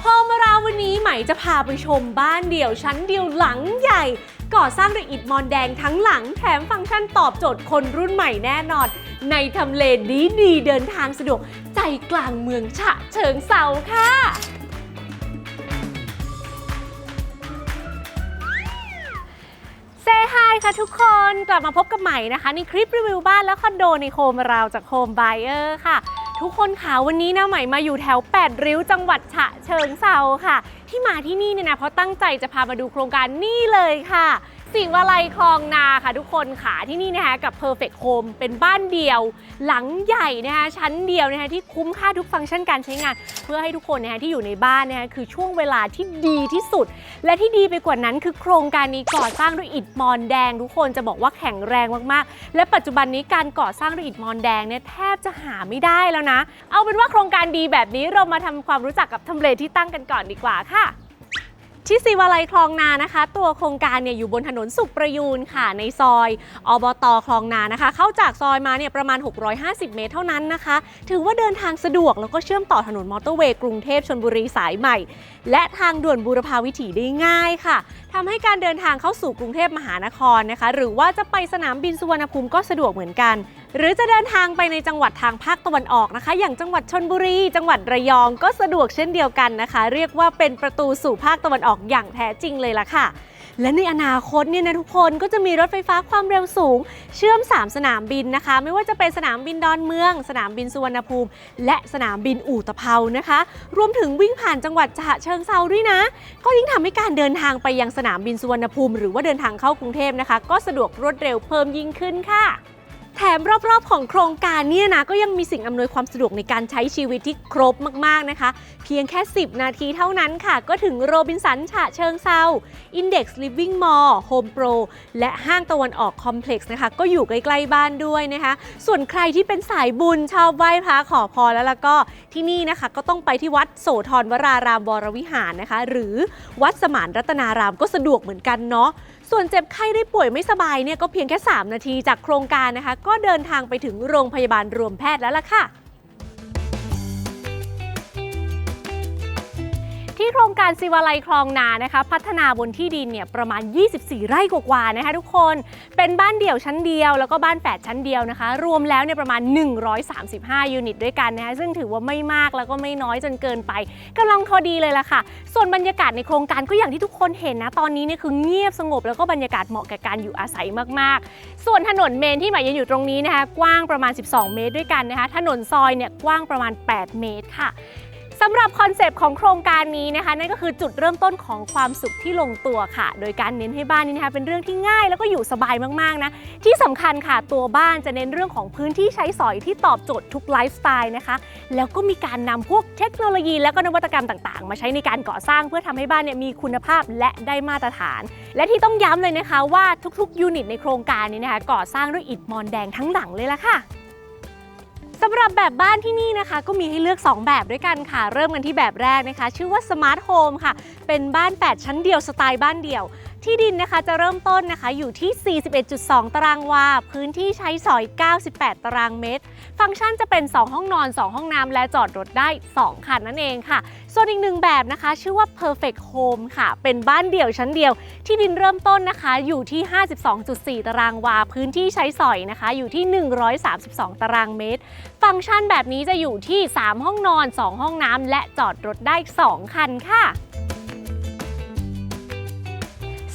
พอมาราวันนี้ใหม่จะพาไปชมบ้านเดี่ยวชั้นเดียวหลังใหญ่ ก่อสร้างด้วยอิฐมอนแดงทั้งหลัง แถมฟังก์ชันตอบโจทย์คนรุ่นใหม่แน่นอน ในทำเลดีดีเดินทางสะดวก ใจกลางเมืองฉะเชิงเซาค่ะเซฮายค่ะทุกคนกลับมาพบกับใหม่นะคะ ในคลิปรีวิวบ้านและคอนโดในโคมราวจากโฮมไบเออร์ค่ะ ทุกคนค่ะวันนี้นะใหม่มาอยู่แถว 8 ริ้วจังหวัดฉะเชิงเซาค่ะ ที่มาที่นี่เนี่ยนะเพราะตั้งใจจะพามาดูโครงการนี่เลยค่ะ สิ่งวลัยคลองนาค่ะทุกคนค่ะที่นี่นะคะกับ Perfect Home เป็นบ้านเดียว หลังใหญ่นะคะชั้นเดียวนะคะที่คุ้มค่าทุกฟังก์ชันการใช้งาน เพื่อให้ทุกคนนะคะที่อยู่ในบ้านนะคะคือช่วงเวลาที่ดีที่สุด และที่ดีไปกว่านั้นคือโครงการนี้ก่อสร้างด้วยอิฐมอนแดง ทุกคนจะบอกว่าแข็งแรงมากๆ และปัจจุบันนี้การก่อสร้างด้วยอิฐมอนแดงเนี่ยแทบจะหาไม่ได้แล้วนะ เอาเป็นว่าโครงการดีแบบนี้เรามาทำความรู้จักกับทำเลที่ตั้งกันก่อนดีกว่าค่ะ ที่ศิวาลัยคลองนานะคะ ตัวโครงการเนี่ยอยู่บนถนนสุขประยูนค่ะ ในซอยอบตคลองนานะคะ เข้าจากซอยมาเนี่ยประมาณ 650 เมตรเท่านั้นนะคะ ถือว่าเดินทางสะดวกแล้วก็เชื่อมต่อถนนมอเตอร์เวย์กรุงเทพชนบุรีสายใหม่ และทางด่วนบูรพาวิถีได้ง่ายค่ะ ทำให้การเดินทางเข้าสู่กรุงเทพมหานครนะคะ หรือว่าจะไปสนามบินสุวรรณภูมิก็สะดวกเหมือนกัน หรือจะเดินทางไปในจังหวัดทางภาคตะวันออกนะคะ อย่างจังหวัดชนบุรี จังหวัดระยองก็สะดวกเช่นเดียวกันนะคะ เรียกว่าเป็นประตูสู่ภาคตะวันออกอย่างแท้จริงเลยล่ะค่ะ และในอนาคตเนี่ยนะทุกคนก็จะมีรถไฟฟ้าความเร็วสูง เชื่อม 3 สนามบินนะคะ ไม่ว่าจะเป็นสนามบินดอนเมือง สนามบินสุวรรณภูมิ และสนามบินอู่ตะเภานะคะ รวมถึงวิ่งผ่านจังหวัดฉะเชิงเซาด้วยนะ ก็ยิ่งทำให้การเดินทางไปยังสนามบินสุวรรณภูมิ หรือว่าเดินทางเข้ากรุงเทพนะคะ ก็สะดวกรวดเร็วเพิ่มยิ่งขึ้นค่ะ แถมรอบๆของโครงการเนี่ยนะก็ยังมีสิ่งอำนวยความสะดวกในการใช้ชีวิตที่ครบมากๆนะคะ เพียงแค่ 10 นาทีเท่านั้นค่ะ ก็ถึงโรบินสันฉะเชิงเซา Index Living Mall Home Pro และห้างตะวันออกคอมเพล็กซ์นะคะ ก็อยู่ใกล้ๆบ้านด้วยนะคะ ส่วนใครที่เป็นสายบุญชอบไหว้พระขอพรแล้วแล้วก็ที่นี่นะคะ ก็ต้องไปที่วัดโสธรวรารามวรวิหารนะคะ หรือวัดสมานรัตนารามก็สะดวกเหมือนกันเนาะ ส่วนเจ็บไข้ได้ป่วยไม่สบายเนี่ยก็เพียงแค่ 3 นาทีจากโครงการนะคะ ก็เดินทางไปถึงโรงพยาบาลรวมแพทย์แล้วล่ะค่ะ ที่โครงการศิวาลัยคลองนานะคะ พัฒนาบนที่ดินเนี่ยประมาณ 24 ไร่กว่าๆนะคะทุกคนเป็นบ้านเดี่ยวชั้นเดียว แล้วก็บ้านแฝดชั้นเดียวนะคะ รวมแล้วเนี่ยประมาณ 135 ยูนิตด้วยกันนะคะซึ่งถือว่าไม่มากแล้วก็ไม่น้อยจนเกินไปกำลังพอดีเลยล่ะค่ะ ส่วนบรรยากาศในโครงการก็อย่างที่ทุกคนเห็นนะตอนนี้เนี่ยคือเงียบสงบแล้วก็บรรยากาศเหมาะแก่การอยู่อาศัยมากๆ ส่วนถนนเมนที่หมายยืนอยู่ตรงนี้นะคะกว้างประมาณ 12 เมตรด้วยกันนะคะถนนซอยเนี่ยกว้างประมาณ 8 เมตรค่ะ สำหรับคอนเซปต์ของโครงการนี้นะคะนั่นก็คือจุดเริ่มต้นของความสุขที่ลงตัวค่ะ โดยการเน้นให้บ้านนี้นะคะเป็นเรื่องที่ง่ายแล้วก็อยู่สบายมากๆนะที่สำคัญค่ะตัวบ้านจะเน้นเรื่องของพื้นที่ใช้สอยที่ตอบโจทย์ทุกไลฟ์สไตล์นะคะแล้วก็มีการนำพวกเทคโนโลยีและก็นวัตกรรมต่างๆ มาใช้ในการก่อสร้างเพื่อทำให้บ้านเนี่ยมีคุณภาพและได้มาตรฐาน และที่ต้องย้ำเลยนะคะว่าทุกๆยูนิตในโครงการนี้นะคะก่อสร้างด้วยอิฐมอนแดงทั้งหลังเลยล่ะค่ะ สำหรับแบบบ้านที่นี่นะคะ ก็มีให้เลือก 2 แบบด้วยกันค่ะ เริ่มกันที่แบบแรกนะคะ ชื่อว่า Smart Home ค่ะ เป็นบ้าน 8 ชั้นเดียวสไตล์บ้านเดี่ยว ที่ดินนะคะจะเริ่มต้นนะคะอยู่ที่ 41.2 ตารางวา พื้นที่ใช้สอย 98 ตารางเมตร ฟังก์ชันจะเป็น 2 ห้องนอน 2 ห้องน้ำและจอดรถได้ 2 คันนั่นเองค่ะ ส่วนอีกหนึ่งแบบนะคะ ชื่อว่า Perfect Home ค่ะ เป็นบ้านเดี่ยวชั้นเดียว ที่ดินเริ่มต้นนะคะอยู่ที่ 52.4 ตารางวา พื้นที่ใช้สอยนะคะ อยู่ที่ 132 ตารางเมตร ฟังก์ชันแบบนี้จะอยู่ที่ 3 ห้องนอน 2 ห้องน้ำและจอดรถได้ 2 คันค่ะ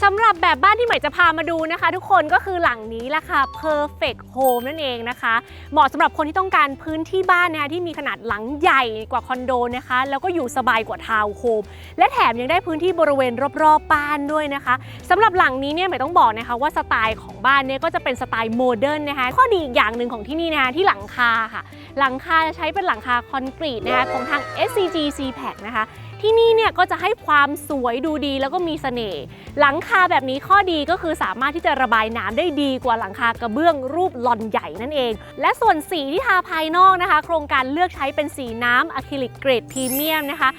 สำหรับแบบบ้านที่ใหม่จะพามาดูนะคะ ทุกคนก็คือหลังนี้แหละค่ะ perfect home นั่นเองนะคะ เหมาะสำหรับคนที่ต้องการพื้นที่บ้านนะคะที่มีขนาดหลังใหญ่กว่าคอนโดนะคะ แล้วก็อยู่สบายกว่าทาวน์โฮมและแถมยังได้พื้นที่บริเวณรอบๆบ้านด้วยนะคะสำหรับหลังนี้เนี่ยใหม่ต้องบอกนะคะว่าสไตล์ของบ้านเนี่ยก็จะเป็นสไตล์โมเดิร์นนะคะข้อดีอีกอย่างหนึ่งของที่นี่นะคะที่หลังคาค่ะ หลังคาจะใช้เป็นหลังคาคอนกรีตนะคะของทาง SCG CPAC นะคะ ที่นี่เนี่ยก็จะให้ความสวยดูดีแล้วก็มีเสน่ห์หลังคาแบบนี้ข้อดีก็คือสามารถที่จะระบายน้ำได้ดีกว่าหลังคากระเบื้องรูปลอนใหญ่นั่นเอง และส่วนสีที่ทาภายนอกนะคะ โครงการเลือกใช้เป็นสีน้ำอะคริลิกเกรดพรีเมียมนะคะ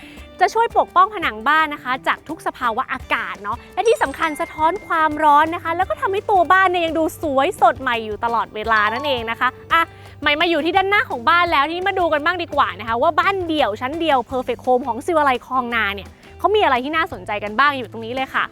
จะช่วยปกป้องผนังบ้านนะคะ จากทุกสภาวะอากาศเนาะและที่สำคัญสะท้อนความร้อนนะคะ แล้วก็ทำให้ตัวบ้านเนี่ยยังดูสวยสดใหม่อยู่ตลอดเวลานั่นเองนะคะอะ ใหม่มาอยู่ที่ด้านหน้าของบ้านแล้วทีนี้มาดูกันบ้างดีกว่านะคะ ว่าบ้านเดี่ยวชั้นเดียว Perfect Home ของซิวไลคลองนาเนี่ยเขามีอะไรที่น่าสนใจกันบ้างอยู่ตรงนี้เลยค่ะ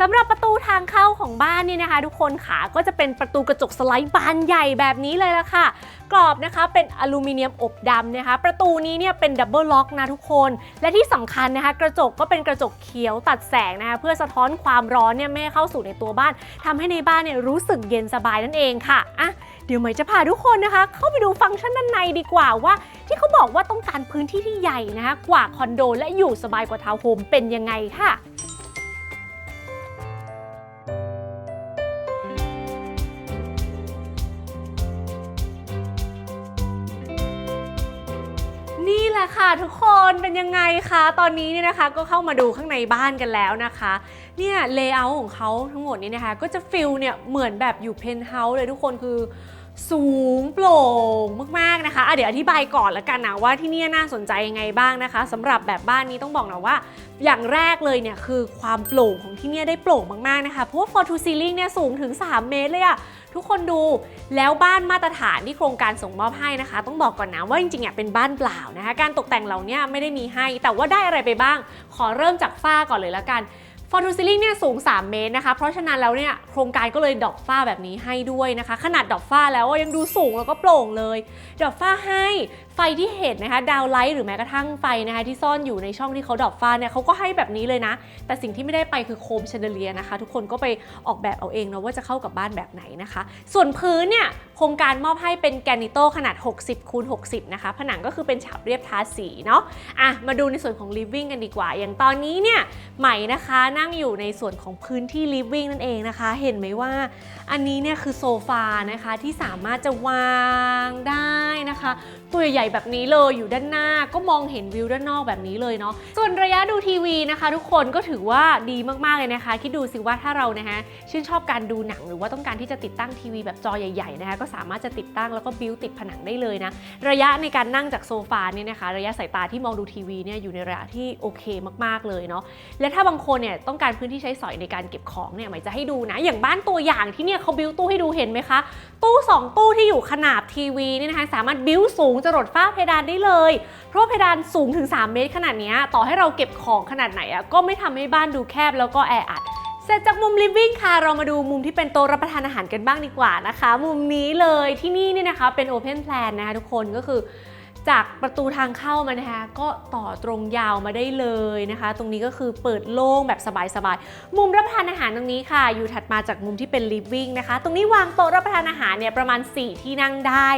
สำหรับประตูทางเข้าของบ้านนี่นะคะ ทุกคนขาก็จะเป็นประตูกระจกสไลด์บานใหญ่แบบนี้เลยละค่ะ กรอบนะคะเป็นอลูมิเนียมอบดำนะคะ ประตูนี้เนี่ยเป็นดับเบิลล็อกนะทุกคน และที่สำคัญนะคะ กระจกก็เป็นกระจกเขียวตัดแสงนะคะเพื่อสะท้อนความร้อนเนี่ยไม่ให้เข้าสู่ในตัวบ้านทำให้ในบ้านเนี่ยรู้สึกเย็นสบายนั่นเองค่ะอะเดี๋ยวใหม่จะพาทุกคนนะคะ เข้าไปดูฟังก์ชันด้านในดีกว่าว่า ที่เขาบอกว่าต้องการพื้นที่ที่ใหญ่นะคะกว่าคอนโด และอยู่สบายกว่าทาวน์โฮมเป็นยังไงค่ะ ละค่ะทุกคนเป็นยังไงคะตอนนี้เนี่ยนะคะก็เข้ามาดูข้างในบ้านกันแล้วนะคะเนี่ยเลเยอร์ของเขาทั้งหมดนี้นะคะ ก็จะฟิลเนี่ยเหมือนแบบอยู่เพนท์เฮาส์เลยทุกคนคือสูงโปร่งมากๆนะคะะเดี๋ยวอธิบายก่อนละกันนะว่าที่นี่น่าสนใจยังไงบ้างนะคะสำหรับแบบบ้านนี้ต้องบอกนะว่า อย่างแรกเลยเนี่ยคือความโปร่งของที่นี่ได้โปร่งมากๆนะคะเพราะว่า for to ceiling เนี่ยสูงถึง 3 เมตรเลยอะ ทุกคนดูแล้วบ้านมาตรฐานที่โครงการส่งมอบให้นะคะ ต้องบอกก่อนนะว่าจริงๆอะเป็นบ้านเปล่านะคะ การตกแต่งเหล่านี้ไม่ได้มีให้ แต่ว่าได้อะไรไปบ้าง ขอเริ่มจากฝ้าก่อนเลยละกันฟอร์ทูซิลิงเนี่ยสูง 3 เมตรนะคะ เพราะฉะนั้นแล้วเนี่ยโครงการก็เลยดอกฝ้าแบบนี้ให้ด้วยนะคะ ขนาดดอกฝ้าแล้วยังดูสูงแล้วก็โปร่งเลย ดอกฝ้าให้ไฟที่เห็นนะคะดาวไลท์หรือแม้กระทั่งไฟนะคะที่ซ่อนอยู่ในช่องที่เขาดอกฝ้าเนี่ยเขาก็ให้แบบนี้เลยนะ แต่สิ่งที่ไม่ได้ไปคือโคมแชนเดเลียนะคะ ทุกคนก็ไปออกแบบเอาเองเนาะว่าจะเข้ากับบ้านแบบไหนนะคะ ส่วนพื้นเนี่ยโครงการมอบให้เป็นแกนิโตขนาด 60คูณ60 นะคะ ผนังก็คือเป็นฉาบเรียบทาสีเนาะอะมาดูในส่วนของ living กันดีกว่า อย่างตอนนี้เนี่ยใหม่นะคะนั่งอยู่ในส่วนของพื้นที่ living นั่นเองนะคะ เห็นไหมว่า อันนี้เนี่ยคือโซฟานะคะที่สามารถจะวางได้นะคะ ตัวใหญ่ๆแบบนี้เลยอยู่ด้านหน้าก็มองเห็นวิวด้านนอกแบบนี้เลยเนาะส่วนระยะดูทีวีนะคะ ทุกคนก็ถือว่าดีมากๆเลยนะคะ คิดดูสิว่าถ้าเรานะคะชื่นชอบการดูหนังหรือว่าต้องการที่จะติดตั้งทีวีแบบจอใหญ่ๆนะคะก็สามารถจะติดตั้งแล้วก็บิวติดผนังได้เลยนะระยะในการนั่งจากโซฟาเนี่ยนะคะ ระยะสายตาที่มองดูทีวีเนี่ยอยู่ในระยะที่โอเคมากๆเลยเนาะและถ้าบางคนเนี่ยต้องการพื้นที่ใช้สอยในการเก็บของเนี่ยหมายจะให้ดูนะอย่างบ้านตัวอย่างที่เนี่ยเขาบิวตู้ให้ดูเห็นไหมคะ ตู้ 2 ตู้ที่อยู่ขนาบทีวีเนี่ยนะคะสามารถบิวสูงจรดฝ้าเพดานได้เลย เพราะเพดานสูงถึง 3 เมตรขนาดนี้ต่อให้เราเก็บของขนาดไหนอะก็ไม่ทำให้บ้านดูแคบแล้วก็แออัดเสร็จจากมุม living ค่ะ เรามาดูมุมที่เป็นโต๊ะรับประทานอาหารกันบ้างดีกว่านะคะ มุมนี้เลยที่นี่เนี่ยนะคะเป็น open plan นนะคะทุกคนก็คือจากประตูทางเข้ามานะคะก็ต่อตรงยาวมาได้เลยนะคะ ตรงนี้ก็คือเปิดโล่งแบบสบายๆ มุมรับประทานอาหารตรงนี้ค่ะ อยู่ถัดมาจากมุมที่เป็น living นะคะ ตรงนี้วางโต๊ะรับประทานอาหารเนี่ยประมาณ 4 ที่นั่งได้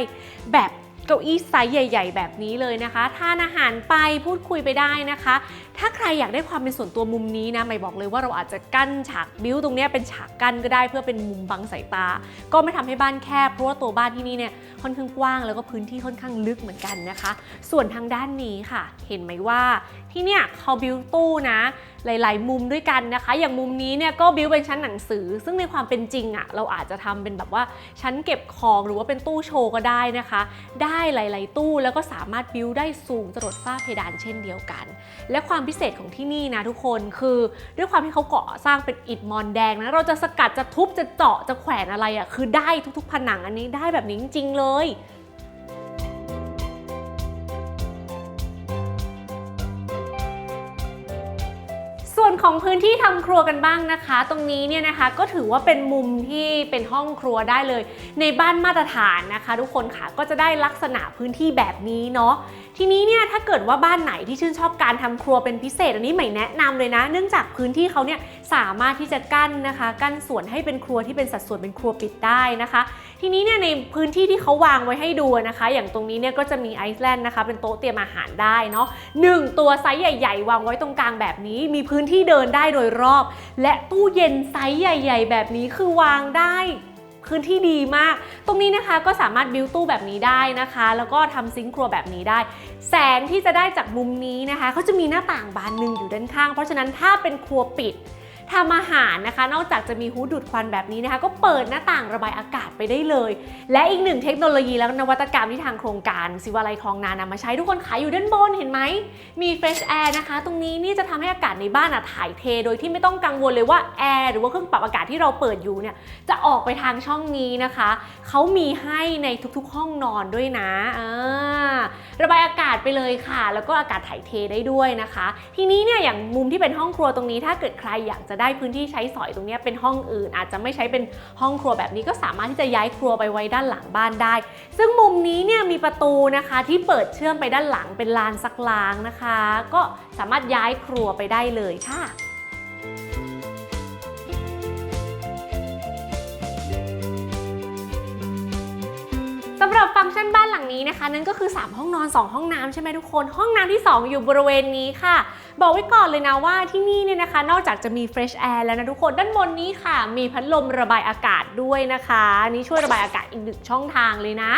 แบบ เก้าอี้ไซส์ใหญ่ ๆ แบบนี้เลยนะคะ ทานอาหารไปพูดคุยไปได้นะคะ ถ้าใครอยากได้ความเป็นส่วนตัวมุมนี้นะไม่บอกเลยว่าเราอาจจะกั้นฉากบิ้วตรงนี้เป็นฉากกั้นก็ได้เพื่อเป็นมุมบังสายตา ก็ไม่ทำให้บ้านแคบเพราะว่าตัวบ้านที่นี่เนี่ยค่อนข้างกว้างแล้วก็พื้นที่ค่อนข้างลึกเหมือนกันนะคะ ส่วนทางด้านนี้ค่ะ เห็นไหมว่าที่เนี่ยเขาบิ้วตู้นะ หลาย ๆ มุมด้วยกันนะคะ อย่างมุมนี้เนี่ยก็บิ้วเป็นชั้นหนังสือ ซึ่งในความเป็นจริงอะ่ะเราอาจจะทำเป็นแบบว่าชั้นเก็บของหรือว่าเป็นตู้โชว์ก็ได้นะคะ ได้หลาย ๆ ตู้แล้วก็สามารถบิ้วได้สูงจรดฝ้าเพดานเช่นเดียวกัน และความพิเศษของที่นี่นะทุกคนคือด้วยความที่เขาก่อสร้างเป็นอิฐมอนแดงนะเราจะสกัดจะทุบจะเจาะจะแขวนอะไรอะ่ะคือได้ทุกๆ ผนังอันนี้ได้แบบนี้จริงๆเลย วนของพื้นที่ทำครัวกันบ้างนะคะ ตรงนี้เนี่ยนะคะก็ถือว่าเป็นมุมที่เป็นห้องครัวได้เลย ในบ้านมาตรฐานนะคะ ทุกคนค่ะก็จะได้ลักษณะพื้นที่แบบนี้เนาะทีนี้เนี่ยถ้าเกิดว่าบ้านไหนที่ชื่นชอบการทำครัวเป็นพิเศษอันนี้ใหม่แนะนำเลยนะ เนื่องจากพื้นที่เขาเนี่ยสามารถที่จะกั้นนะคะ กั้นส่วนให้เป็นครัวที่เป็นสัดส่วนเป็นครัวปิดได้นะคะ ทีนี้เนี่ยในพื้นที่ที่เขาวางไว้ให้ดูนะคะ อย่างตรงนี้เนี่ยก็จะมีไอซ์แลนด์นะคะ เป็นโต๊ะเตรียมอาหารได้เนาะหนึ่งตัวไซส์ใหญ่ ๆ วางไว้ตรงกลางแบบนี้ มีพื้นที่เดินได้โดยรอบ และตู้เย็นไซส์ใหญ่ ๆ แบบนี้คือวางได้พื้นที่ดีมาก ตรงนี้นะคะก็สามารถบิวตู้แบบนี้ได้นะคะ แล้วก็ทำซิงค์ครัวแบบนี้ได้ แสงที่จะได้จากมุมนี้นะคะเขาจะมีหน้าต่างบานหนึ่งอยู่ด้านข้าง เพราะฉะนั้นถ้าเป็นครัวปิด ทำอาหารนะคะ นอกจากจะมีฮูดดูดควันแบบนี้นะคะ ก็เปิดหน้าต่างระบายอากาศไปได้เลย และอีกหนึ่งเทคโนโลยีและนวัตกรรมที่ทางโครงการสิวาลัยคลองนานำมาใช้ทุกคนขายอยู่ด้านบนเห็นไหม มี Fresh Air นะคะ ตรงนี้นี่จะทำให้อากาศในบ้านอะถ่ายเท โดยที่ไม่ต้องกังวลเลยว่าแอร์หรือว่าเครื่องปรับอากาศที่เราเปิดอยู่เนี่ยจะออกไปทางช่องนี้นะคะเขามีให้ในทุกๆ ห้องนอนด้วยนะอ่าระบายอากาศไปเลยค่ะ แล้วก็อากาศถ่ายเทได้ด้วยนะคะ ทีนี้เนี่ยอย่างมุมที่เป็นห้องครัวตรงนี้ถ้าเกิดใครอยากจะได้พื้นที่ใช้สอยตรงนี้เป็นห้องอื่น อาจจะไม่ใช้เป็นห้องครัวแบบนี้ก็สามารถที่จะย้ายครัวไปไว้ด้านหลังบ้านได้ ซึ่งมุมนี้เนี่ยมีประตูนะคะที่เปิดเชื่อมไปด้านหลังเป็นลานซักล้างนะคะ ก็สามารถย้ายครัวไปได้เลยค่ะ สำหรับฟังก์ชันบ้านหลังนี้นะคะ นั่นก็คือ 3 ห้องนอน 2 ห้องน้ำใช่ไหมทุกคน ห้องน้ำที่ 2 อยู่บริเวณนี้ค่ะ บอกไว้ก่อนเลยนะว่าที่นี่เนี่ยนะคะ นอกจากจะมีเฟรชแอร์แล้วนะทุกคนด้านบนนี้ค่ะ มีพัดลมระบายอากาศด้วยนะคะนนี่ช่วยระบายอากาศอีกหนึ่งช่องทางเลยนะ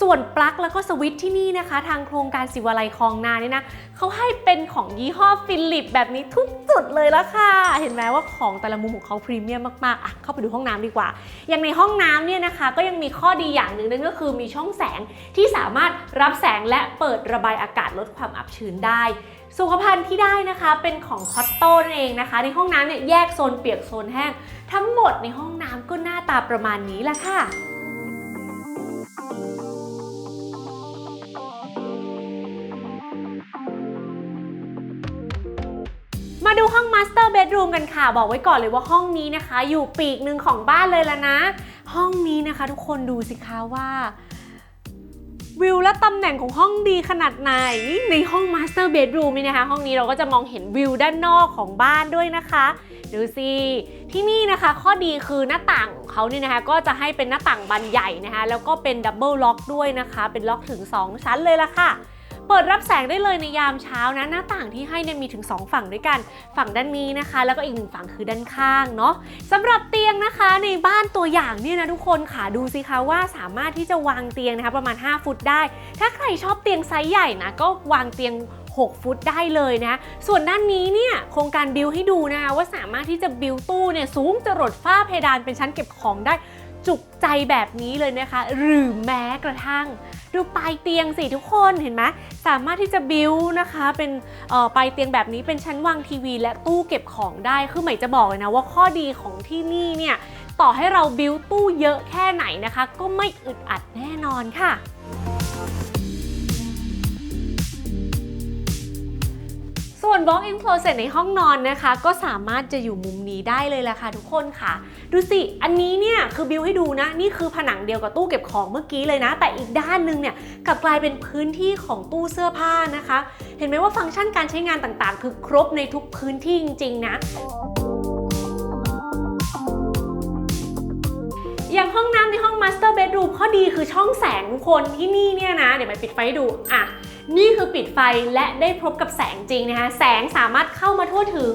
ส่วนปลั๊กแล้วก็สวิตช์ที่นี่นะคะ ทางโครงการสิวาลัยคลองนาเนี่ยนะเขาให้เป็นของยี่ห้อฟิลิปแบบนี้ทุกจุดเลยละค่ะ เห็นไหมว่าของแต่ละมุมของเขาพรีเมียมมากๆอะเข้าไปดูห้องน้ำดีกว่า อย่างในห้องน้ำเนี่ยนะคะ ก็ยังมีข้อดีอย่างหนึ่งนั่นก็คือมีช่องแสงที่สามารถรับแสงและเปิดระบายอากาศลดความอับชื้นได้สุขภัณฑ์ที่ได้นะคะเป็นของคอตโต้นเองนะคะ ในห้องน้ำเนี่ยแยกโซนเปียกโซนแห้ง ทั้งหมดในห้องน้ำก็หน้าตาประมาณนี้แหละค่ะาดูห้อง Master Bedroom กันค่ะ บอกไว้ก่อนเลยว่าห้องนี้นะคะ อยู่ปีกหนึ่งของบ้านเลยล้วนะ ห้องนี้นะคะทุกคนดูสิคะว่าวิวและตำแหน่งของห้องดีขนาดไหน ในห้อง Master Bedroom นี่นะคะ ห้องนี้เราก็จะมองเห็นวิวด้านนอกของบ้านด้วยนะคะ ดูสิที่นี่นะคะ ข้อดีคือหน้าต่างของเขานี่นะคะ ก็จะให้เป็นหน้าต่างบานใหญ่นะคะ แล้วก็เป็นดับเบิลล็อกด้วยนะคะ เป็นล็อกถึง 2 ชั้นเลยละค่ะ เปิดรับแสงได้เลยในยามเช้านะ หน้าต่างที่ให้เนี่ยมีถึง 2 ฝั่งด้วยกัน ฝั่งด้านนี้นะคะ แล้วก็อีกหนึ่งฝั่งคือด้านข้างเนาะสำหรับเตียงนะคะในบ้านตัวอย่างเนี่ยนะทุกคนค่ะดูสิคะว่าสามารถที่จะวางเตียงนะคะประมาณ 5 ฟุตได้ ถ้าใครชอบเตียงไซส์ใหญ่นะก็วางเตียง6 ฟุตได้เลยนะ ส่วนด้านนี้เนี่ยโครงการบิวให้ดูนะคะว่าสามารถที่จะบิวตู้เนี่ยสูงจรดฝ้าเพดานเป็นชั้นเก็บของได้จุกใจแบบนี้เลยนะคะ หรือแม้กระทั่ง ดูปลายเตียงสิทุกคนเห็นไหมสามารถที่จะบิวนะคะเป็นปลายเตียงแบบนี้เป็นชั้นวางทีวี และตู้เก็บของได้คือใหม่จะบอกเลยนะว่าข้อดีของที่นี่เนี่ยต่อให้เราบิวตู้เยอะแค่ไหนนะคะ ก็ไม่อึดอัดแน่นอนค่ะ ส่วน walk-in closet ในห้องนอนนะคะ ก็สามารถจะอยู่มุมนี้ได้เลยละค่ะทุกคนค่ะ ดูสิ อันนี้เนี่ยคือบิวให้ดูนะ นี่คือผนังเดียวกับตู้เก็บของเมื่อกี้เลยนะ แต่อีกด้านหนึงเนี่ยกลับกลายเป็นพื้นที่ของตู้เสื้อผ้านะคะ เห็นไหมว่าฟังก์ชันการใช้งานต่างๆ คือครบในทุกพื้นที่จริง ๆ นะอย่างห้องน้ำในห้อง Master Bedroom ข้อดีคือช่องแสงทุกคนที่นี่เนี่ยนะ เดี๋ยวไปปิดไฟดูอะ นี่คือปิดไฟและได้พบกับแสงจริงนะคะ แสงสามารถเข้ามาทั่วถึง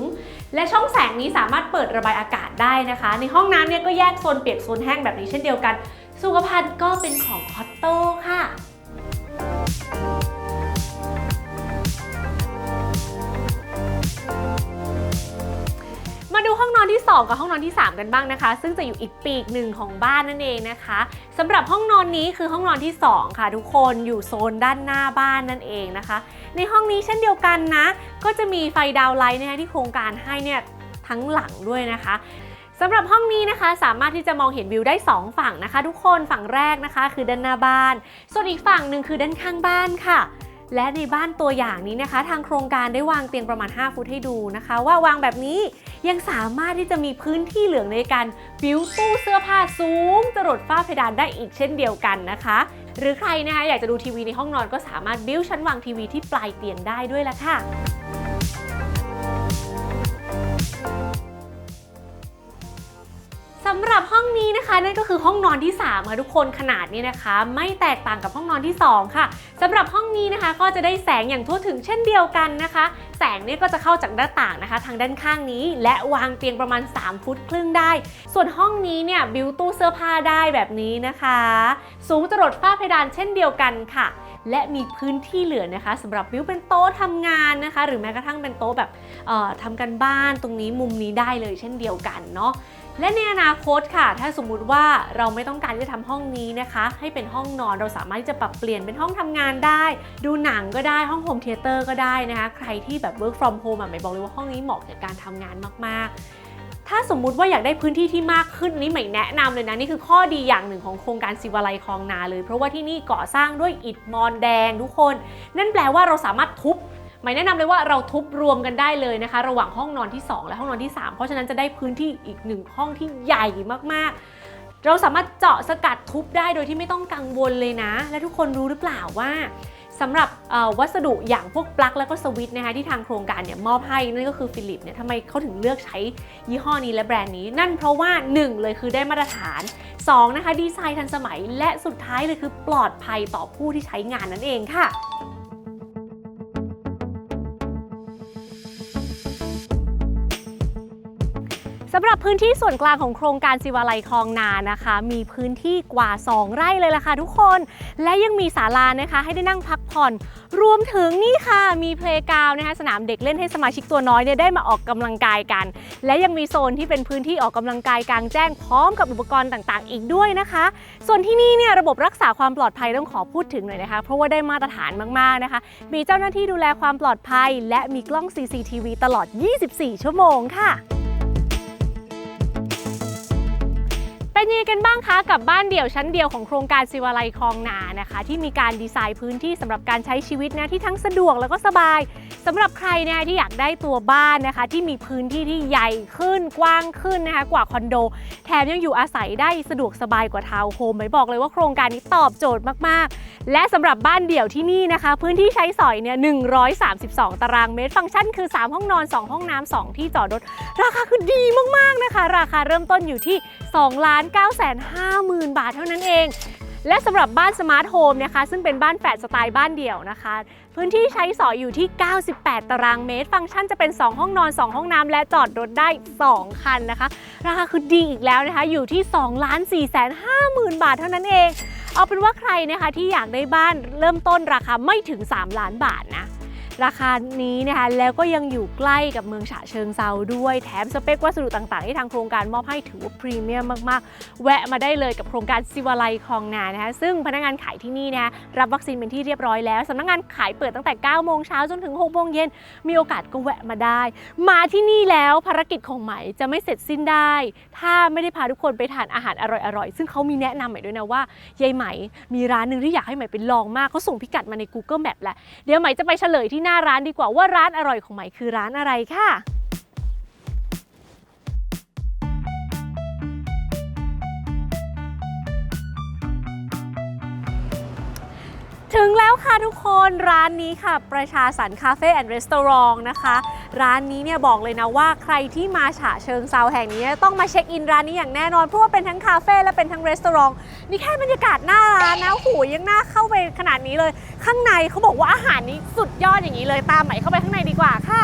และช่องแสงนี้สามารถเปิดระบายอากาศได้นะคะ ในห้องน้ำเนี่ยก็แยกโซนเปียกโซนแห้งแบบนี้เช่นเดียวกัน สุขภัณฑ์ก็เป็นของคอตโต้ค่ะ นอนที่ 2 กับห้องนอนที่ 3 กันบ้างนะคะ ซึ่งจะอยู่อีกปีกหนึ่งของบ้านนั่นเองนะคะสำหรับห้องนอนนี้คือห้องนอนที่ 2 ค่ะ ทุกคนอยู่โซนด้านหน้าบ้านนั่นเองนะคะ ในห้องนี้เช่นเดียวกันนะ ก็จะมีไฟดาวน์ไลท์นะคะที่โครงการให้เนี่ยทั้งหลังด้วยนะคะสำหรับห้องนี้นะคะสามารถที่จะมองเห็นวิวได้ 2 ฝั่งนะคะ ทุกคนฝั่งแรกนะคะ คือด้านหน้าบ้าน ส่วนอีกฝั่งหนึ่งคือด้านข้างบ้านค่ะ และในบ้านตัวอย่างนี้นะคะ ทางโครงการได้วางเตียงประมาณ 5 ฟุตให้ดูนะคะ ว่าวางแบบนี้ยังสามารถที่จะมีพื้นที่เหลืองในการบิวตู้เสื้อผ้าสูงจรดฝ้าเพดานได้อีกเช่นเดียวกันนะคะ หรือใครนะคะอยากจะดูทีวีในห้องนอนก็สามารถบิวชั้นวางทีวีที่ปลายเตียงได้ด้วยละค่ะ สำหรับห้องนี้นะคะ นั่นก็คือห้องนอนที่ 3 ค่ะทุกคนขนาดนี้นะคะ ไม่แตกต่างกับห้องนอนที่ 2 ค่ะสำหรับห้องนี้นะคะก็จะได้แสงอย่างทั่วถึงเช่นเดียวกันนะคะ แสงเนี่ยก็จะเข้าจากหน้าต่างนะคะ ทางด้านข้างนี้ และวางเตียงประมาณ 3 ฟุตครึ่งได้ ส่วนห้องนี้เนี่ยบิวตู้เสื้อผ้าได้แบบนี้นะคะ สูงจรดฝ้าเพดานเช่นเดียวกันค่ะ และมีพื้นที่เหลือนะคะสำหรับวิวเป็นโต๊ะทำงานนะคะ หรือแม้กระทั่งเป็นโต๊ะแบบเอ่อทำกันบ้านตรงนี้มุมนี้ได้เลยเช่นเดียวกันเนาะ และในอนาคตค่ะ ถ้าสมมุติว่าเราไม่ต้องการที่จะทำห้องนี้นะคะ ให้เป็นห้องนอนเราสามารถที่จะปรับเปลี่ยนเป็นห้องทำงานได้ ดูหนังก็ได้ห้องโฮมเทเตอร์ก็ได้นะคะ ใครที่แบบ work from home อะหมายบอกเลยว่าห้องนี้เหมาะกับการทำงานมาก ๆถ้าสมมุติว่าอยากได้พื้นที่ที่มากขึ้นนี้ใหม่แนะนำเลยนะ นี่คือข้อดีอย่างหนึ่งของโครงการศิวาลัยคลองนาเลย เพราะว่าที่นี่ก่อสร้างด้วยอิฐมอนแดงทุกคน นั่นแปลว่าเราสามารถทุบ หมายแนะนำเลยว่าเราทุบรวมกันได้เลยนะคะ ระหว่างห้องนอนที่ 2 และห้องนอนที่ 3 เพราะฉะนั้นจะได้พื้นที่อีกหนึ่งห้องที่ใหญ่มากๆ เราสามารถเจาะสกัดทุบได้โดยที่ไม่ต้องกังวลเลยนะ และทุกคนรู้หรือเปล่าว่าสำหรับวัสดุอย่างพวกปลั๊กแล้วก็สวิตช์นะคะที่ทางโครงการเนี่ยมอบให้นั่นก็คือฟิลิปเนี่ยทำไมเขาถึงเลือกใช้ยี่ห้อนี้และแบรนด์นี้ นั่นเพราะว่า 1 เลยคือได้มาตรฐาน 2 นะคะดีไซน์ทันสมัยและสุดท้ายเลยคือปลอดภัยต่อผู้ที่ใช้งานนั่นเองค่ะำหรับพื้นที่ส่วนกลางของโครงการศิวาลัยคลองนานะคะ มีพื้นที่กว่า 2 ไร่เลยล่ะค่ะทุกคน และยังมีศาลานะคะ ให้ได้นั่งพักผ่อน รวมถึงนี่ค่ะ มีเพลกาวน์นะคะสนามเด็กเล่นให้สมาชิกตัวน้อยเนี่ยได้มาออกกำลังกายกัน และยังมีโซนที่เป็นพื้นที่ออกกำลังกายกลางแจ้งพร้อมกับอุปกรณ์ต่างๆ อีกด้วยนะคะ ส่วนที่นี่เนี่ยระบบรักษาความปลอดภัยต้องขอพูดถึงหน่อยนะคะ เพราะว่าได้มาตรฐานมากๆนะคะ มีเจ้าหน้าที่ดูแลความปลอดภัย และมีกล้อง CCTV ตลอด 24 ชั่วโมงค่ะ เป็นยังไงกันบ้างคะกับบ้านเดี่ยวชั้นเดียวของโครงการศิวาลัยคลองนานะคะ ที่มีการดีไซน์พื้นที่สำหรับการใช้ชีวิตนะที่ทั้งสะดวกแล้วก็สบายสำหรับใครนะที่อยากได้ตัวบ้านนะคะ ที่มีพื้นที่ที่ใหญ่ขึ้นกว้างขึ้นนะคะกว่าคอนโด แถมยังอยู่อาศัยได้สะดวกสบายกว่าทาวน์โฮมไม่บอกเลยว่าโครงการนี้ตอบโจทย์มากๆ และสำหรับบ้านเดี่ยวที่นี่นะคะ พื้นที่ใช้สอยเนี่ย132 ตารางเมตร ฟังก์ชันคือ 3 ห้องนอน 2 ห้องน้ำ2ที่จอดรถ ราคาคือดีมากๆนะคะ ราคาเริ่มต้นอยู่ที่2 9 5 0 950,000 บาทเท่านั้นเอง และสำหรับบ้านสมาร์ทโฮมนะคะ ซึ่งเป็นบ้านแฝดสไตล์บ้านเดี่ยวนะคะ พื้นที่ใช้สอยอยู่ที่ 98 ตารางเมตร ฟังก์ชันจะเป็น 2 ห้องนอน 2 ห้องน้ำและจอดรถได้ 2 คันนะคะ ราคาคือดีอีกแล้วนะคะ อยู่ที่ 2 4 5 0 0 0 0 บาทเท่านั้นเอง เอาเป็นว่าใครนะคะที่อยากได้บ้านเริ่มต้นราคาไม่ถึง 3 ล้านบาทนะ ราคานี้นะคะแล้วก็ยังอยู่ใกล้กับเมืองฉะเชิงเซาด้วยแถมสเปควัสดุต่างๆ ที่ทางโครงการมอบให้ถือว่าพรีเมียมมากๆ แวะมาได้เลยกับโครงการซิวาลัยคลองนานะคะซึ่งพนักงานขายที่นี่นะคะรับวัคซีนเป็นที่เรียบร้อยแล้วสำนักงานขายเปิดตั้งแต่ 9 โมงเช้าจนถึง 6 โมงเย็น มีโอกาสก็แวะมาได้ มาที่นี่แล้วภารกิจของไหมจะไม่เสร็จสิ้นได้ ถ้าไม่ได้พาทุกคนไปทานอาหารอร่อยๆ ซึ่งเขามีแนะนำใหม่ด้วยนะว่ายายไหมมีร้านหนึ่งที่อยากให้ใหม่ไปลองมากเขาส่งพิกัดมาใน Google Map แหละเดี๋ยวใหม่จะไปเฉลยที่หน้าร้านดีกว่าว่าร้านอร่อยของใหม่คือร้านอะไรค่ะ ถึงแล้วค่ะทุกคนร้านนี้ค่ะ ประชาสันคาเฟ่แอนด์รีสอร์ทนะคะ ร้านนี้เนี่ยบอกเลยนะว่าใครที่มาฉะเชิงเซาแห่งนี้ต้องมาเช็คอินร้านนี้อย่างแน่นอนเพราะว่าเป็นทั้งคาเฟ่และเป็นทั้งรีสอร์ทนี่แค่บรรยากาศหน้าร้านนะโอ้โหูยังน่าเข้าไปขนาดนี้เลย ข้างในเขาบอกว่าอาหารนี้สุดยอดอย่างนี้เลยตามไหมเข้าไปข้างในดีกว่าค่ะ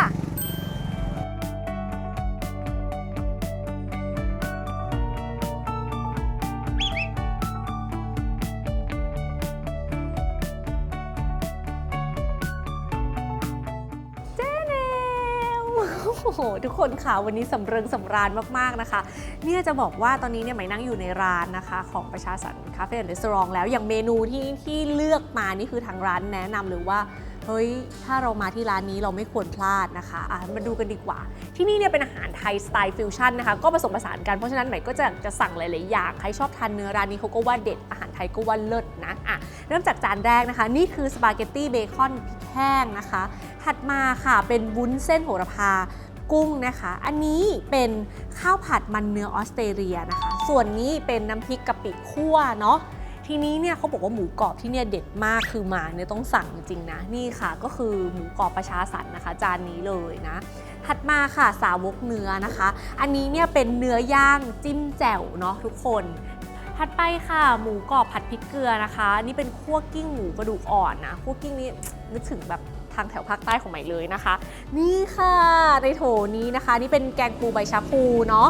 โอ้โห ทุกคนค่ะวันนี้สำเริงสำราญมากๆนะคะ เนี่ยจะบอกว่าตอนนี้เนี่ยไหมนั่งอยู่ในร้านนะคะ ของประชาสันคาเฟ่และรีสอร์ทแล้วอย่างเมนูที่ที่เลือกมานี่คือทางร้านแนะนำเลยว่าเฮ้ย ถ้าเรามาที่ร้านนี้เราไม่ควรพลาดนะคะอะมาดูกันดีกว่า ที่นี่เนี่ยเป็นอาหารไทยสไตล์ฟิวชั่นนะคะ ก็ผสมผสานกัน เพราะฉะนั้นใหม่ก็จะจะสั่งหลาย ๆ อย่าง ใครชอบทานเนื้อร้านนี้เขาก็ว่าเด็ด อาหารไทยก็ว่าเลิศนะ อะ เริ่มจากจานแรกนะคะ นี่คือสปาเกตตี้เบคอนพริกแห้งนะคะ ถัดมาค่ะเป็นวุ้นเส้นโหระพา กุ้งนะคะ อันนี้เป็นข้าวผัดมันเนื้อออสเตรเลียนะคะ ส่วนนี้เป็นน้ำพริกกะปิคั่วเนาะทีนี้เนี่ยเขาบอกว่าหมูกรอบที่เนี่ยเด็ดมากคือมาเนี่ยต้องสั่งจริงนะนี่ค่ะ ก็คือหมูกรอบประชาสันนะคะ จานนี้เลยนะถัดมาค่ะสาวกเนื้อนะคะ อันนี้เนี่ยเป็นเนื้อย่างจิ้มแจ่วเนาะทุกคนถัดไปค่ะ หมูกรอบผัดพริกเกลือนะคะ นี่เป็นคั่วกิ้งหมูกระดูกอ่อนนะคั่วกิ้งนี่นึกถึงแบบ ทางแถวภาคใต้ของใหม่เลยนะคะ นี่ค่ะในโถนี้นะคะ นี่เป็นแกงปูใบชะพูเนาะ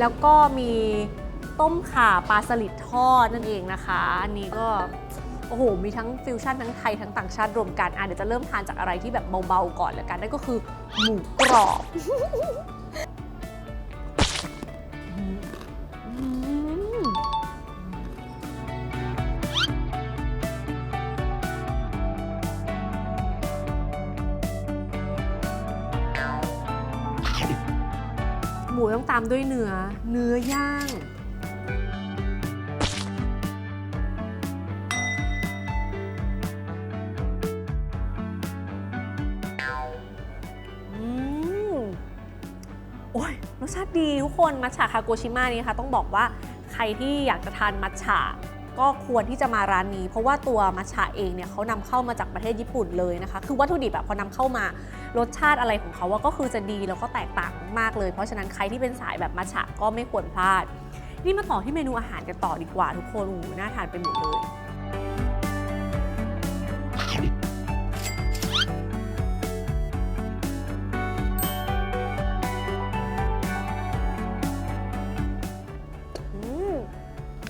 แล้วก็มีต้มข่าปลาสลิดทอดนั่นเองนะคะ อันนี้ก็โอ้โห มีทั้งฟิวชั่นทั้งไทยทั้งต่างชาติรวมกัน อะเดี๋ยวจะเริ่มทานจากอะไรที่แบบเบาๆก่อนแล้วกัน นั่นก็คือหมูกรอบ หมูต้องตามด้วยเนื้อ เนื้อย่างอืมโอ้ยรสชาติดีทุกคนมัทฉะคาโกชิมะนี่นะคะต้องบอกว่าใครที่อยากจะทานมัทฉะก็ควรที่จะมาร้านนี้ เพราะว่าตัวมัทฉะเองเนี่ยเขานำเข้ามาจากประเทศญี่ปุ่นเลยนะคะ คือวัตถุดิบแบบพอนำเข้ามา รสชาติอะไรของเขาว่าก็คือจะดีแล้วก็แตกต่างมากเลย เพราะฉะนั้นใครที่เป็นสายแบบมัทฉะก็ไม่ควรพลาด นี่มาต่อที่เมนูอาหารกันต่อดีกว่าทุกคนอู้น่าทานไปหมดเลย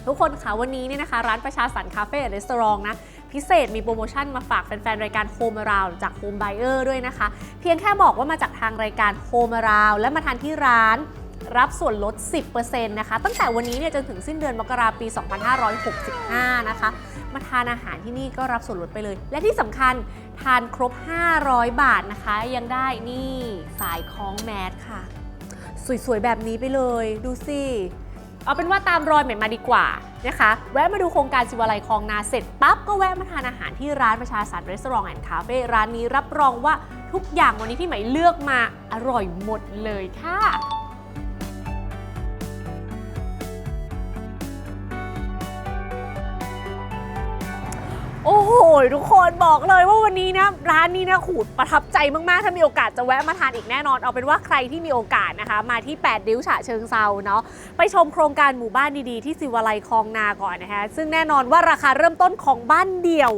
ทุกคนคะวันนี้เนี่ยนะคะ ร้านประชาสันคาเฟ่และรีสอร์ทนะ พิเศษมีโปรโมชั่นมาฝากแฟนๆ รายการ Home Around จาก Home Buyer ด้วยนะคะ เพียงแค่บอกว่ามาจากทางรายการ Home Around และมาทานที่ร้านรับส่วนลด 10%นะคะ ตั้งแต่วันนี้เนี่ยจนถึงสิ้นเดือนมกราปี 2565 นะคะ มาทานอาหารที่นี่ก็รับส่วนลดไปเลย และที่สำคัญทานครบ 500 บาทนะคะ ยังได้นี่สายคล้องแมสค่ะ สวยๆ แบบนี้ไปเลย ดูสิ เอาเป็นว่าตามรอยเหม่มาดีกว่านะคะ แวะมาดูโครงการสิวาลัยคลองนาเสร็จปั๊บก็แวะมาทานอาหารที่ร้านประชาสันรีสอร์ทแอนด์คาเฟ่ร้านนี้รับรองว่าทุกอย่างวันนี้พี่ไหมเลือกมาอร่อยหมดเลยค่ะ โอ้โห ทุกคนบอกเลยว่าวันนี้นะร้านนี้นะขูดประทับใจมาก ๆ ถ้ามีโอกาสจะแวะมาทานอีกแน่นอน เอาเป็นว่าใครที่มีโอกาสนะคะ มาที่ 8 ดิ้วฉะเชิงเซาเนาะไปชมโครงการหมู่บ้านดีๆ ที่สิวไลคลองนาก่อนนะคะซึ่งแน่นอนว่าราคาเริ่มต้นของบ้านเดี่ยว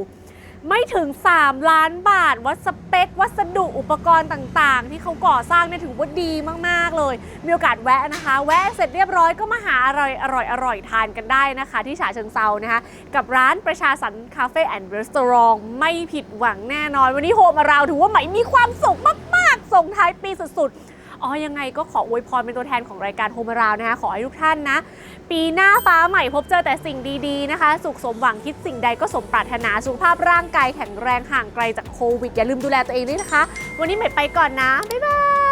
ไม่ถึง 3 ล้านบาท วัสเปค วัสดุอุปกรณ์ต่างๆ ที่เขาก่อสร้างเนี่ยถือว่าดีมากๆเลย มีโอกาสแวะนะคะ แวะเสร็จเรียบร้อยก็มาหาอร่อยอร่อยอร่อยทานกันได้นะคะ ที่ฉะเชิงเซานะคะ กับร้านประชาสันคาเฟ่แอนด์รีสอร์ทไม่ผิดหวังแน่นอน วันนี้โฮมาราวถือว่าไหมมีความสุขมาก ๆ ส่งท้ายปีสุดๆ อ๋อยังไงก็ขออวยพรเป็นตัวแทนของรายการโฮมาราวนะคะขอให้ทุกท่านนะ ปีหน้าฟ้าใหม่พบเจอแต่สิ่งดีๆนะคะ สุขสมหวังคิดสิ่งใดก็สมปรารถนาสุขภาพร่างกายแข็งแรงห่างไกลจากโควิด อย่าลืมดูแลตัวเองด้วยนะคะ วันนี้ใหม่ไปก่อนนะบ๊ายบาย